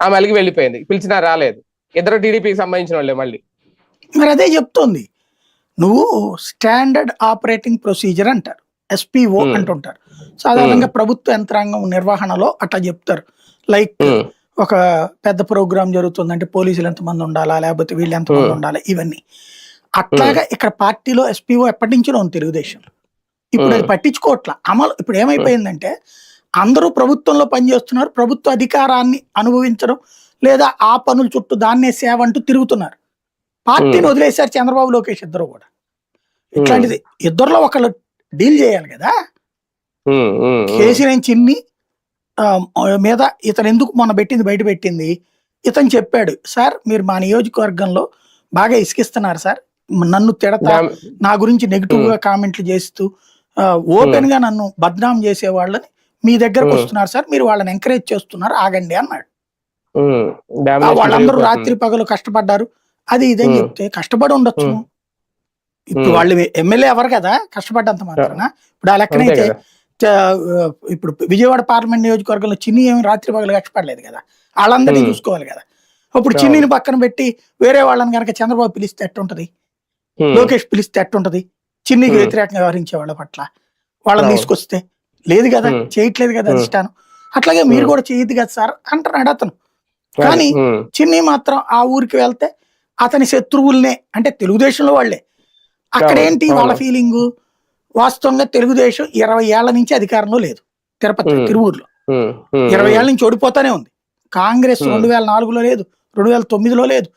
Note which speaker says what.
Speaker 1: ఆమె అలిగి వెళ్ళిపోయింది. పిలిచినా రాలేదు. ఇద్దరు టీడీపీకి సంబంధించిన వాళ్ళే మళ్ళీ.
Speaker 2: మరి అదే చెప్తోంది. నువ్వు స్టాండర్డ్ ఆపరేటింగ్ ప్రొసీజర్ అంటారు. ఎస్పీఓ. అంటుంటారు. సాధారణంగా ప్రభుత్వ యంత్రాంగం నిర్వహణలో అట్లా చెప్తారు. లైక్ ఒక పెద్ద ప్రోగ్రామ్ జరుగుతుందంటే పోలీసులు ఎంతమంది ఉండాలా లేకపోతే వీళ్ళు ఎంతమంది. ఉండాలా ఇవన్నీ. అట్లాగా ఇక్కడ పార్టీలో ఎస్పీఓ ఎప్పటి నుంచో ఉంది తెలుగుదేశం ఇప్పుడు అది. పట్టించుకోవట్ల. అమలు ఇప్పుడు ఏమైపోయిందంటే అందరూ ప్రభుత్వంలో పనిచేస్తున్నారు ప్రభుత్వ అధికారాన్ని అనుభవించడం లేదా ఆ పనుల చుట్టూ దాన్నే సేవ అంటూ తిరుగుతున్నారు. పార్టీని. వదిలేశారు చంద్రబాబు లోకేష్ ఇద్దరు కూడా. ఇట్లాంటిది ఇద్దరిలో ఒకళ్ళు డీల్ చేయాలి కదా. కేసీఆర్ చిన్ని మీద ఇతను ఎందుకు మొన్న పెట్టింది బయట పెట్టింది? ఇతను చెప్పాడు సార్ మీరు మా నియోజకవర్గంలో బాగా ఇసుకిస్తున్నారు సార్. నన్ను తిడతా నా గురించి నెగిటివ్గా కామెంట్లు చేస్తూ ఓపెన్గా నన్ను బద్నాం చేసే వాళ్ళని మీ దగ్గరకు. వస్తున్నారు సార్ మీరు వాళ్ళని ఎంకరేజ్ చేస్తున్నారు ఆగండి అన్నాడు వాళ్ళందరూ. రాత్రి పగలు కష్టపడ్డారు అది ఇదని. చెప్తే కష్టపడి ఉండొచ్చు. ఇప్పుడు. వాళ్ళు ఎమ్మెల్యే ఎవరు కదా కష్టపడ్డంత మాత్రాన ఇప్పుడు ఆ లెక్కనైతే ఇప్పుడు విజయవాడ పార్లమెంట్ నియోజకవర్గంలో చిన్ని ఏమి రాత్రి పగలు కష్టపడలేదు కదా వాళ్ళందరినీ. చూసుకోవాలి కదా ఇప్పుడు
Speaker 1: అవును.
Speaker 2: చిన్నిని పక్కన పెట్టి వేరే వాళ్ళని కనుక చంద్రబాబు పిలిస్తే ఎట్టుంటది లోకేష్ పిలిస్తే ఎట్టుంటది చిన్నికి
Speaker 1: Hmm.
Speaker 2: వ్యతిరేకంగా వ్యవహరించే వాళ్ళ పట్ల వాళ్ళని. తీసుకొస్తే లేదు కదా. చేయట్లేదు కదా. అధిష్టానం అట్లాగే మీరు. కూడా చేయదు కదా సార్ అంటున్నాడు అతను కానీ చిన్ని మాత్రం ఆ ఊరికి వెళ్తే అతని శత్రువుల్నే అంటే తెలుగుదేశంలో వాళ్ళే అక్కడ
Speaker 1: అవును,
Speaker 2: ఏంటి వాళ్ళ. ఫీలింగ్ వాస్తవంగా తెలుగుదేశం ఇరవై ఏళ్ళ నుంచి అధికారంలో లేదు తిరుపతి. తిరువూరులో ఇరవై ఏళ్ళ నుంచి ఓడిపోతానే ఉంది కాంగ్రెస్. రెండు వేల నాలుగులో లేదు రెండు వేల తొమ్మిదిలో లేదు